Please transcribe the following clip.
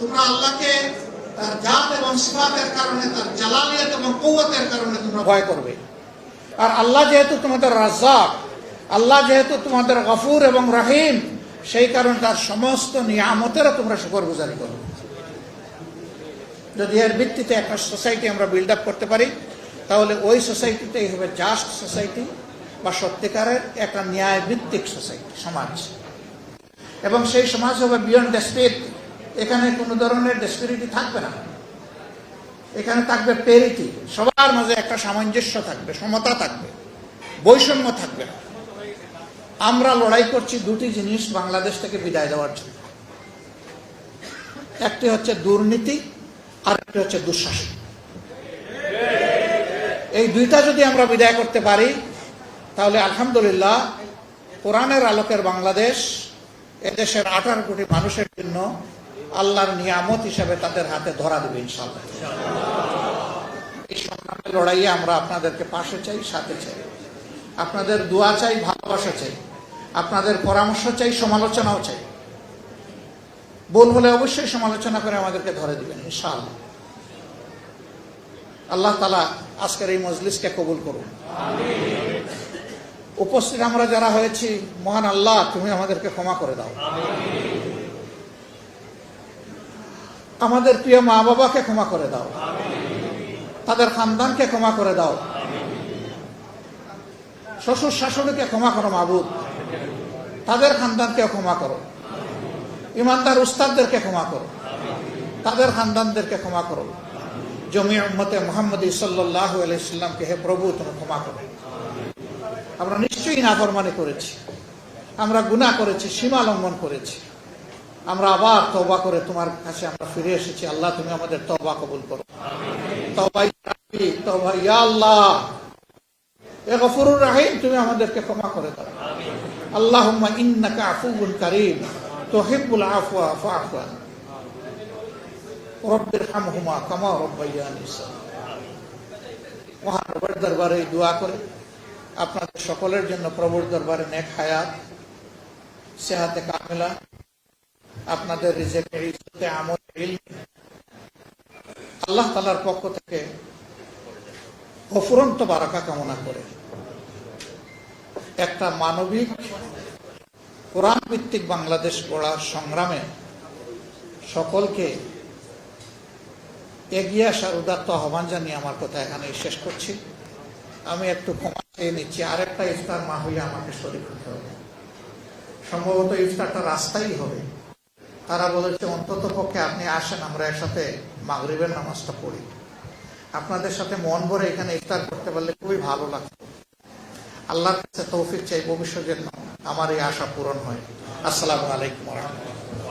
তোমরা আল্লাহকে তার জাত এবং সিফাতের কারণে, তার জালালিয়াত এবং কৌয়তের কারণে তোমরা ভয় করবে। আর আল্লাহ যেহেতু তোমাদের রাজ্জাক, আল্লাহ যেহেতু তোমাদের গফুর এবং রহিম, সেই কারণে তার সমস্ত নিয়ামতেরও তোমরা শুকর গুজারি করবে যদি এর ভিত্তিতে একটা সোসাইটি আমরা বিল্ড আপ করতে পারি, তাহলে ওই সোসাইটিতেই হবে জাস্ট সোসাইটি বা সত্যিকারের একটা ন্যায় ভিত্তিক সোসাইটি, সমাজ। এবং সেই সমাজ হবে বিয়ন্ড দ্য ডেসপিরিট এখানে কোনো ধরনের ডেসপিরিটি থাকবে না। এখানে থাকবে পেরিটি সবার মাঝে একটা সামঞ্জস্য থাকবে, সমতা থাকবে, বৈষম্য থাকবে না। আমরা লড়াই করছি দুটি জিনিস বাংলাদেশ থেকে বিদায় দেওয়ার জন্য। একটি হচ্ছে দুর্নীতি, আর একটি হচ্ছে দুঃশাসন। এই দুইটা যদি আমরা বিদায় করতে পারি, তাহলে আলহামদুলিল্লাহ কোরআনের আলোকের বাংলাদেশ এদেশের আঠারো কোটি মানুষের জন্য আল্লাহর নিয়ামত হিসাবে তাদের হাতে ধরা দেবে ইনশাল্লাহ এই সংগ্রামের লড়াইয়ে আমরা আপনাদেরকে পাশে চাই, সাথে চাই। আপনাদের দোয়া চাই, ভালোবাসা চাই। আপনাদের পরামর্শ চাই, সমালোচনাও চাই। বোন হলে অবশ্যই সমালোচনা করে আমাদেরকে ধরে দিবেন, ইনশাআল্লাহ। আল্লাহ তালা আজকের এই মজলিসকে কবুল করুন। উপস্থিত আমরা যারা হয়েছি, মহান আল্লাহ, তুমি আমাদেরকে ক্ষমা করে দাও। আমাদের প্রিয় মা বাবাকে ক্ষমা করে দাও। তাদের খানদানকে ক্ষমা করে দাও। শ্বশুর শাশুড়িকে ক্ষমা করো, মাবুদ। তাদের খানদানকে ক্ষমা করো। ইমানদার উস্তাদদেরকে ক্ষমা করো। তাদের খানদানদেরকে ক্ষমা করো। জমি উম্মতে মোহাম্মদ সাল্লাহ আলাইসাল্লামকে হে প্রভু, তুমি ক্ষমা করো। আমরা নিশ্চয়ই নাফরমানি করেছি। আমরা গুনাহ করেছি, সীমা লঙ্ঘন করেছি। আমরা আবার তবা করে তোমার কাছে আমরা ফিরে এসেছি। আল্লাহ, তুমি আমাদের তবা কবুল করো। আল্লাহ। দরবারে দোয়া করে। আপনাদের সকলের জন্য প্রভুর দরবারে নেক হায়াত, সেহাতে কামেলা। আপনাদের রিজেক্টে ইজ্জতে আমল আল্লাহ তালার পক্ষ থেকে অফুরন্ত বারাকা কামনা করে। একটা মানবিক কোরআন ভিত্তিক বাংলাদেশ গড়ার সংগ্রামে সকলকে এগিয়ে আসার উদাত্ত আহ্বান জানিয়ে আমার কথা এখানে শেষ করছি। আমি একটু ক্ষমা চেয়ে নিচ্ছি, আরেকটা ইফতার মা হইলে আমাকে শরীর হতে হবে। সম্ভবত ইফতারটা রাস্তাই হবে। তারা বলেছে, অন্তত পক্ষে আপনি আসেন, আমরা একসাথে মাগরিবের নামাজটা পড়ি। আপনাদের সাথে মন ভরে এখানে ইফতার করতে পারলে খুবই ভালো লাগতো। আল্লাহর কাছে তৌফিক চাই, ভবিষ্যতের জন্য আমার এই আশা পূরণ হয়। আসসালামু আলাইকুম রহমতুল্লাহ।